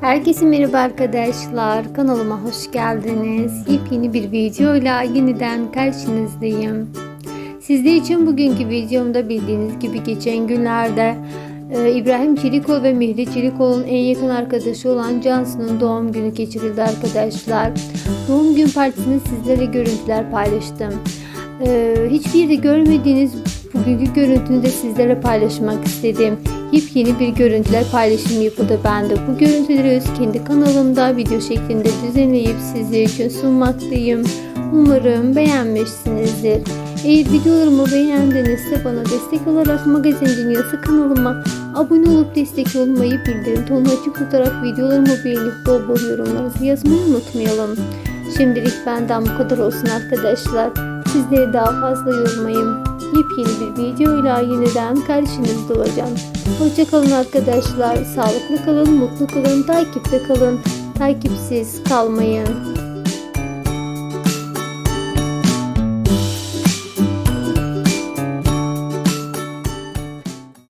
Herkese merhaba arkadaşlar. Kanalıma hoş geldiniz. Yepyeni bir videoyla yeniden karşınızdayım. Sizler için bugünkü videomda bildiğiniz gibi geçen günlerde e, İbrahim Çelikol ve Mihri Çelikol'un en yakın arkadaşı olan Cansu'nun doğum günü geçirildi arkadaşlar. Doğum gün partisini sizlere görüntüler paylaştım. E, hiçbir de görmediğiniz bugünkü görüntünü de sizlere paylaşmak istedim. Yepyeni bir görüntüler paylaşım yapıldı ben de. Bu görüntüleri öz kendi kanalımda video şeklinde düzenleyip sizler için sunmaktayım. Umarım beğenmişsinizdir. Eğer videolarımı beğendinizse bana destek olarak Magazin Dünyası kanalıma abone olup destek olmayı, bildirim tonunu açık tutarak videolarımı beğenip bol bol yorumlarınızı yazmayı unutmayalım. Şimdilik benden bu kadar olsun arkadaşlar. Sizleri daha fazla yormayayım. Yepyeni bir videoyla yeniden karşınızda olacağım. Hoşçakalın arkadaşlar. Sağlıklı kalın, mutlu kalın, takipte kalın. Takipsiz kalmayın.